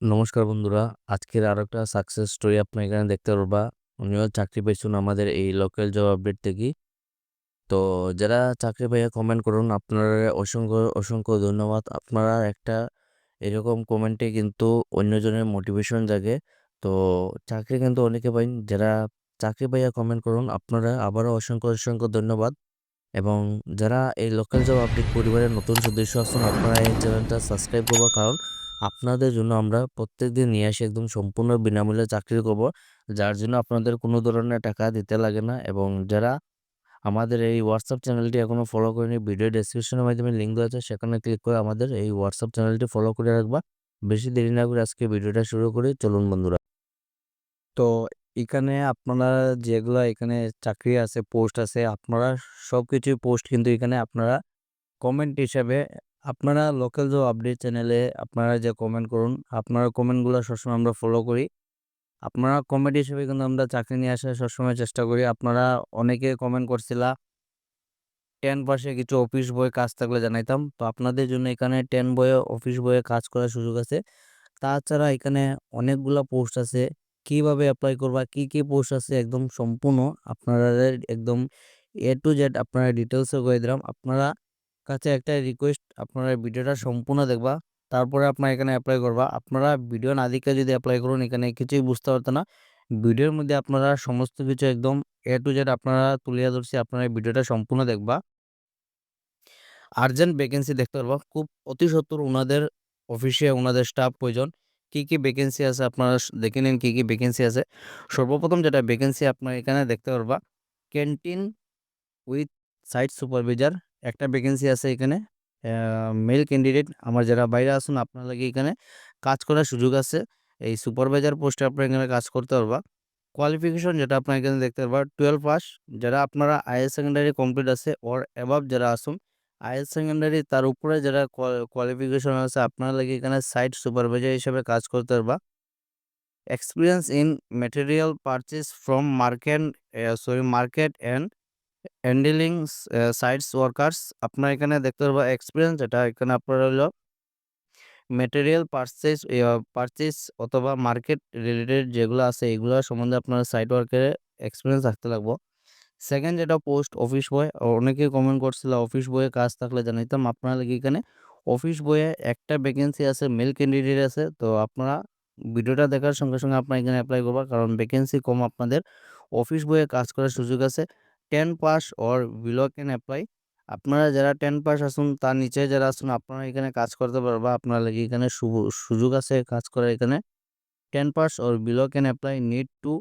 নমস্কার বন্ধুরা, আজকের আরও একটা সাকসেস স্টোরি আপনার এখানে দেখতে পারবা। উনিও চাকরি পেয়েছেন আমাদের এই লোকাল জব আপডেট থেকে তো যারা চাকরি পেয়ে কমেন্ট করুন, আপনারা অসংখ্য অসংখ্য ধন্যবাদ। আপনারা একটা এরকম কমেন্টে কিন্তু অন্যজনের মোটিভেশন জাগে। তো চাকরি কিন্তু অনেকে পাইন যারা চাকরি পাইয়া কমেন্ট করুন, আপনারা আবারও অসংখ্য অসংখ্য ধন্যবাদ। এবং যারা এই লোকাল জব আপডেট পরিবারের নতুন সদস্য আছেন, আপনারা এই চ্যানেলটা সাবস্ক্রাইব করবার কারণ আপনাদের জন্য আমরা প্রত্যেকদিন নিয়ে আসি একদম সম্পূর্ণ বিনামূল্যে চাকরির খবর। যার জন্য আপনাদের কোনো ধরনের টাকা দিতে লাগে না এবং যারা আমাদের এই হোয়াটসঅ্যাপ চ্যানেলটি এখনও ফলো করেনি ভিডিও ডেসক্রিপশনের মাধ্যমে লিঙ্ক দেওয়া আছে, সেখানে ক্লিক করে আমাদের এই হোয়াটসঅ্যাপ চ্যানেলটি ফলো করে রাখবা। বেশি দেরি না করে আজকে ভিডিওটা শুরু করি, চলুন বন্ধুরা। তো এখানে আপনারা যেগুলো এখানে চাকরি আছে পোস্ট আছে, আপনারা সব কিছুই পোস্ট কিন্তু এখানে আপনারা কমেন্ট হিসাবে আপনারা লোকাল জব আপডেট চ্যানেলে আপনারা যে কমেন্ট করুন, আপনারা কমেন্টগুলো সবসময় আমরা ফলো করি। আপনারা কমেন্ট হিসেবে কিন্তু আমরা চাকরি নিয়ে আসার সবসময় চেষ্টা করি। আপনারা অনেকে কমেন্ট করছিলা টেন পাশে কিছু অফিস বই কাজ থাকলে জানাইতাম। তো আপনাদের জন্য এখানে টেন বইয়ে অফিস বইয়ে কাজ করার সুযোগ আছে। তাছাড়া এখানে অনেকগুলা পোস্ট আছে। কীভাবে অ্যাপ্লাই করবা, কি কি পোস্ট আছে একদম সম্পূর্ণ আপনারা একদম এ টু জেড আপনারা ডিটেলসে করে দিলাম। আপনারা কাছে একটা রিকোয়েস্ট আপনারা ভিডিওটা সম্পূর্ণ দেখবা, তারপরে আপনার এখানে অ্যাপ্লাই করবা। আপনারা ভিডিও না দেখে যদি অ্যাপ্লাই করুন, এখানে কিছুই বুঝতে পারতেন না। ভিডিওর মধ্যে আপনারা সমস্ত কিছু একদম এ টু জেড আপনারা তুলিয়া ধরছি, আপনারা ভিডিওটা সম্পূর্ণ দেখবা। আর্জেন্ট ভ্যাকেন্সি দেখতে পারবা। খুব অতি সত্তর ওনাদের অফিসে ওনাদের স্টাফ প্রয়োজন কী কী ভ্যাকেন্সি আছে আপনারা দেখে নিন কী কী ভ্যাকেন্সি আছে। সর্বপ্রথম যেটা ভ্যাকেন্সি আপনার এখানে দেখতে পারবা ক্যান্টিন উইথ সাইট সুপারভাইজার একটা ভ্যাকেন্সি আছে এখানে। মেল ক্যান্ডিডেট আমার যারা বাইরে আসুন আপনার লাগে এখানে কাজ করার সুযোগ আছে। এই সুপারভাইজার পোস্টে আপনার এখানে কাজ করতে পারবা। কোয়ালিফিকেশন যেটা আপনার এখানে দেখতে পারবা টুয়েলভ পাস যারা আপনারা আইএস সেকেন্ডারি কমপ্লিট আছে ওর অ্যাবাভ যারা আসুন আইএস সেকেন্ডারি তার উপরে যারা কোয়ালিফিকেশন আছে, আপনার লাগে এখানে সাইট সুপারভাইজার হিসেবে কাজ করতে পারবা। Experience in material purchase from market sorry market and handling sites workers আপনার এখানে দেখতে পারবা এক্সপিরিয়েন্স এটা এখানে আপনার হলো মেটেরিয়াল পারচেস পারচেস অথবা মার্কেট রিলেটেড যেগুলো আছে এগুলো সম্বন্ধে আপনার সাইট ওয়ার্কের এক্সপিরিয়েন্স রাখতে লাগবো সেকেন্ড যেটা পোস্ট অফিস বয় অনেকে কমেন্ট করছিল অফিস বয়ে কাজ থাকলে জানাইতাম আপনারা লাগে এখানে অফিস বয়ে একটা ভ্যাকেন্সি আছে মেল ক্যান্ডিডেট আছে তো আপনারা ভিডিওটা দেখার সঙ্গে সঙ্গে আপনার এখানে অ্যাপ্লাই করবা কারণ ভ্যাকেন্সি কম আপনাদের অফিস বয়ে কাজ করার সুযোগ আছে ten pass or below can apply আপনারা যারা টেন পাস আসুন, তার নিচে যারা আসুন, আপনারা এখানে কাজ করতে পারবা আপনার লাগে এখানে সুযোগ আছে কাজ করার এখানে। Ten pass or below can apply need to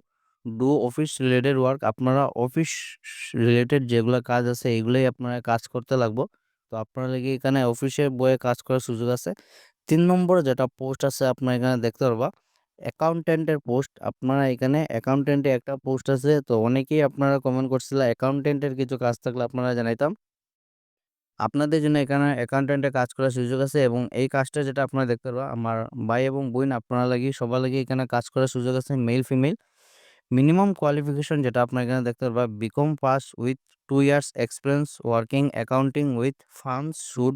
do office related work আপনারা অফিস রিলেটেড যেগুলো কাজ আছে, এগুলোই আপনারা কাজ করতে লাগবো। তো আপনারা লাগে এখানে অফিসের বয়ে কাজ করার সুযোগ আছে। তিন নম্বর যেটা পোস্ট আছে, আপনার এখানে দেখতে পারবা। অ্যাকাউন্টেন্টের পোস্ট। আপনারা এখানে অ্যাকাউন্টেন্টে একটা পোস্ট আছে, তো অনেকেই আপনারা কমেন্ট করছিল অ্যাকাউন্টেন্টের কিছু কাজ থাকলে আপনারা জানাইতাম। আপনাদের জন্য এখানে অ্যাকাউন্টেন্টে কাজ করার সুযোগ আছে এবং এই কাজটা যেটা আপনারা দেখতে পারবা, আমার ভাই এবং বোন আপনারা লাগি সবার লাগি এখানে কাজ করার সুযোগ আছে মেল ফিমেল মিনিমাম কোয়ালিফিকেশন যেটা আপনার এখানে দেখতে পারবা BCom pass with two years experience working accounting with firms should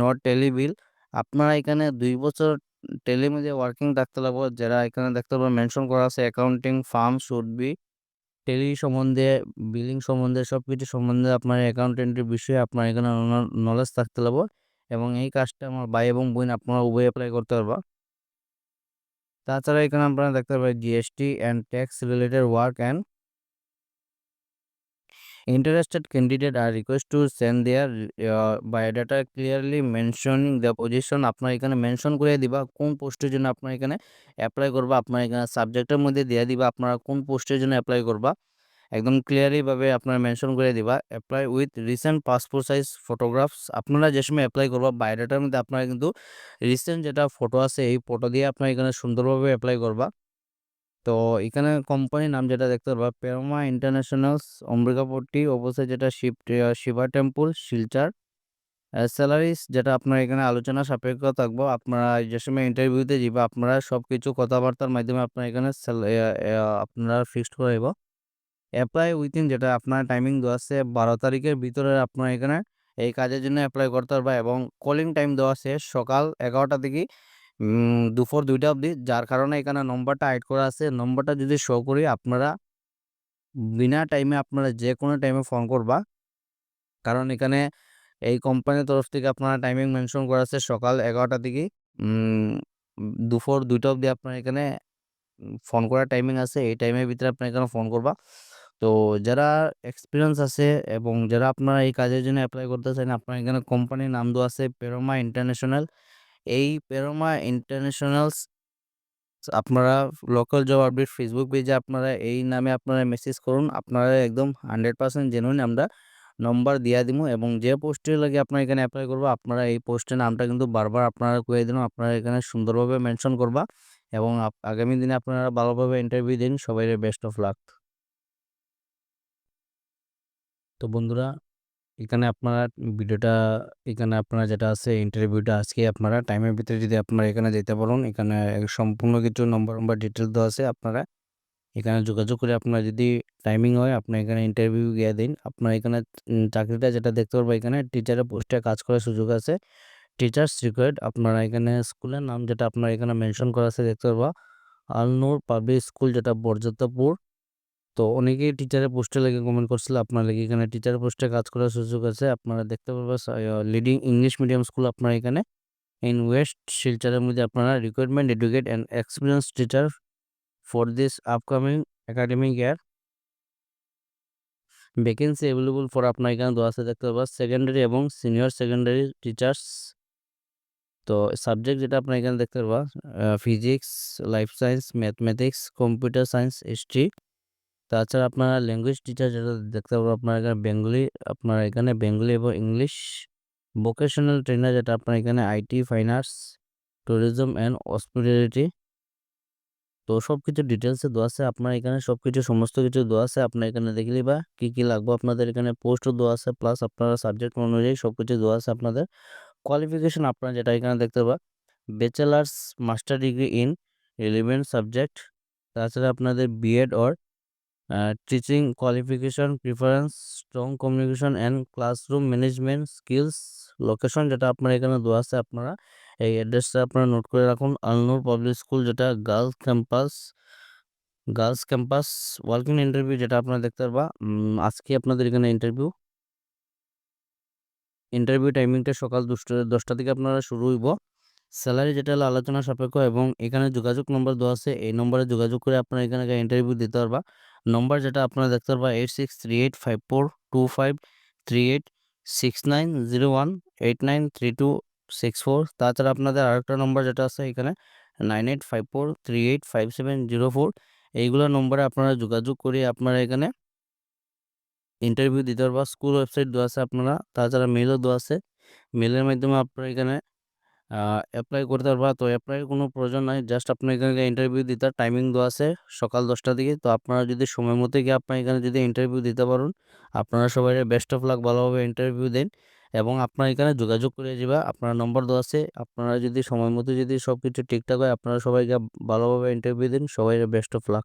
not tally bill আপনারা এখানে দুই বছর টেলিমিডিয়া ওয়ার্কিং থাকতে লাগবে যারা এখানে দেখতে পারবেন মেনশন করা আছে accounting firm should be tally সম্বন্ধে বিলিং সম্বন্ধে সব কিছু সম্বন্ধে আপনার অ্যাকাউন্টেন্টের বিষয়ে আপনার এখানে নলেজ থাকতে লাগবে এবং এই কাজটা আমার ভাই এবং বোন আপনারা উভয় অ্যাপ্লাই করতে পারবা তাছাড়া এখানে আপনারা দেখতে পাবেন GST and tax related work and Interested candidate are request to send their uh, biodata clearly mentioning the position আপনার এখানে মেনশন করে দিবা কোন পোস্টের জন্য আপনার এখানে অ্যাপ্লাই করবা আপনার এখানে সাবজেক্টের মধ্যে দিয়ে দিবা আপনারা কোন পোস্টের জন্য অ্যাপ্লাই করবা একদম ক্লিয়ারলি ভাবে আপনারা মেনশন করে দিবা apply with recent passport size photographs আপনারা যে সময় অ্যাপ্লাই করবা বায়োডাটার মধ্যে আপনারা কিন্তু রিসেন্ট যেটা ফটো আছে এই ফটো দিয়ে আপনারা এখানে সুন্দরভাবে অ্যাপ্লাই করবা। তো এখানে কোম্পানির নাম যেটা দেখতে পারবা পেরোমা ইন্টারন্যাশনালস অম্বিকাপট্টি অবশ্যই যেটা শিব শিবা টেম্পল শিলচার স্যালারিস যেটা আপনার এখানে আলোচনা সাপেক্ষ থাকব, আপনারা যে সময় ইন্টারভিউতে যাবে আপনারা সব কিছু কথাবার্তার মাধ্যমে আপনার এখানে আপনারা ফিক্সড করে দেব অ্যাপ্লাই উইথিন যেটা আপনার টাইমিং দেওয়া আছে, বারো তারিখের ভিতরে আপনার এখানে এই কাজের জন্য অ্যাপ্লাই করতে পারবা এবং কলিং টাইম দেওয়া আছে সকাল এগারোটা থেকে দুপুর দুইটা অবধি। যার কারণে এখানে নম্বরটা অ্যাড করা আছে। নম্বরটা যদি শো করি আপনারা বিনা টাইমে আপনারা যে কোনো টাইমে ফোন করবা। কারণ এখানে এই কোম্পানির তরফ থেকে আপনারা টাইমিং মেনশন করা আছে সকাল ১১টা থেকে দুপুর ২টা অবধি আপনার এখানে ফোন করার টাইমিং আছে। এই টাইমের ভিতরে আপনার এখানে ফোন করবা। তো যারা এক্সপিরিয়েন্স আছে এবং যারা আপনারা এই কাজের জন্য এপ্লাই করতে চান, আপনার এখানে কোম্পানির নাম দেওয়া আছে পেরোমা ইন্টারন্যাশনাল। এই পেরোমা ইন্টারন্যাশনালস আপনারা লোকাল জব আপডেট ফেসবুক পেজে আপনারা এই নামে আপনারা মেসেজ করুন। আপনারা একদম 100% জেনুইন আমরা নম্বর দিয়া দিমু এবং যে পোস্টের লাগে আপনারা এখানে অ্যাপ্লাই করবা, আপনারা এই পোস্টের নামটা কিন্তু বারবার আপনারা কইয়া দিন আপনারা এখানে সুন্দরভাবে মেনশন করবা এবং আগামী দিনে আপনারা ভালোভাবে ইন্টারভিউ দিন। সবাইরে বেস্ট অফ লাক। তো বন্ধুরা, এখানে আপনারা ভিডিওটা এখানে আপনারা যেটা আছে ইন্টারভিউটা আজকে আপনারা টাইমের ভিতরে যদি আপনারা এখানে যেতে পারেন, এখানে সম্পূর্ণ কিছু নম্বর, নম্বর ডিটেলস দেওয়া আছে। আপনারা এখানে যোগাযোগ করে আপনারা যদি টাইমিং হয় আপনারা এখানে ইন্টারভিউ গিয়ে দিন। আপনারা এখানে চাকরিটা যেটা দেখতে পারব এখানে টিচারের পোস্টে কাজ করার সুযোগ আছে। টিচার্স রিকোয়ার্ড আপনারা এখানে স্কুলের নাম যেটা আপনারা এখানে মেনশন করা আছে দেখতে পারবা। আল-নূর পাবলিক স্কুল যেটা বরযাত্রপুর। তো অনেকেই টিচারের পোস্টে লেগে কমেন্ট করছিল। আপনার লাগি এখানে টিচার পোস্টে কাজ করার সুযোগ আছে। আপনারা দেখতে পারবা সা লিডিং ইংলিশ মিডিয়াম স্কুল আপনারা এখানে ইন ওয়েস্ট শিলচরের মধ্যে আপনারা recruitment educate and experience teacher for this upcoming academic year. Vacancy available for আপনার এখানে দেওয়া আছে দেখতে পারবা সেকেন্ডারি এবং সিনিয়র সেকেন্ডারি টিচার্স। তো সাবজেক্ট যেটা আপনার এখানে দেখতে পারবা আ physics, life science, mathematics, computer science, history. তাছাড়া আপনারা ল্যাঙ্গুয়েজ টিচার যেটা দেখতে পারবা আপনার এখানে বেঙ্গলি আপনার এখানে বেঙ্গলি এবং ইংলিশ। ভোকেশনাল ট্রেনার যেটা আপনার এখানে IT, finance, tourism and hospitality. তো সব কিছু ডিটেইলসে দেওয়া আছে। আপনার এখানে সবকিছু সমস্ত কিছু দেওয়া আছে। আপনার এখানে দেখে নিবা কি, কি লাগবে আপনাদের এখানে পোস্টও দেওয়া আছে প্লাস আপনারা সাবজেক্ট অনুযায়ী সব কিছু দেওয়া আছে আপনাদের। কোয়ালিফিকেশন আপনারা যেটা এখানে দেখতে পারবা bachelors master degree in relevant subject. তাছাড়া আপনাদের BEd or teaching qualification preference, strong communication and classroom management skills. Location যেটা আপনার এখানে দেওয়া আছে আপনারা এই অ্যাড্রেসটা আপনারা নোট করে রাখুন। আল-নূর পাবলিক স্কুল যেটা girls campus girls campus working interview যেটা আপনারা দেখতে পারবা আজকে আপনাদের এখানে ইন্টারভিউ। ইন্টারভিউ টাইমিংটা সকাল দুষ্ট ১০টা থেকে আপনারা শুরু হইব। স্যালারি যেটা হলো আলোচনা সাপেক্ষ এবং এখানে যোগাযোগ নম্বর দেওয়া আছে। এই নম্বরে যোগাযোগ করে আপনারা এখানে ইন্টারভিউ দিতে পারবা। নম্বর যেটা আপনারা দেখতে পারবা 86385425386901 893264 তাছাড়া আপনাদের আরেকটা নম্বর যেটা আছে এখানে 9854385704 এইগুলা নম্বরে আপনারা যোগাযোগ করে আপনারা এখানে ইন্টারভিউ দিতে পারবা। স্কুল ওয়েবসাইট দেওয়া আছে আপনারা, তাছাড়া মেইলও দেওয়া আছে। মেইলের মাধ্যমে আপনারা এখানে আ এপ্লাই করতে পারবা। তো এপ্লাইয়ের কোনো প্রয়োজন নাই। জাস্ট আপনার এখানে ইন্টারভিউ দিতে টাইমিং দেওয়া আছে সকাল ১০টা দিকে তো আপনারা যদি সময় মতো গিয়ে আপনার এখানে যদি ইন্টারভিউ দিতে পারেন, আপনারা সবাইরে বেস্ট অফ লাক ভালোভাবে ইন্টারভিউ দেন এবং আপনার এখানে যোগাযোগ করে যাইবা। আপনার নম্বর দেওয়া আছে। আপনারা যদি সময় মতো যদি সব কিছু ঠিকঠাক হয় আপনারা সবাই গিয়া ভালোভাবে ইন্টারভিউ দিন। সবাইরে বেস্ট অফ লাক।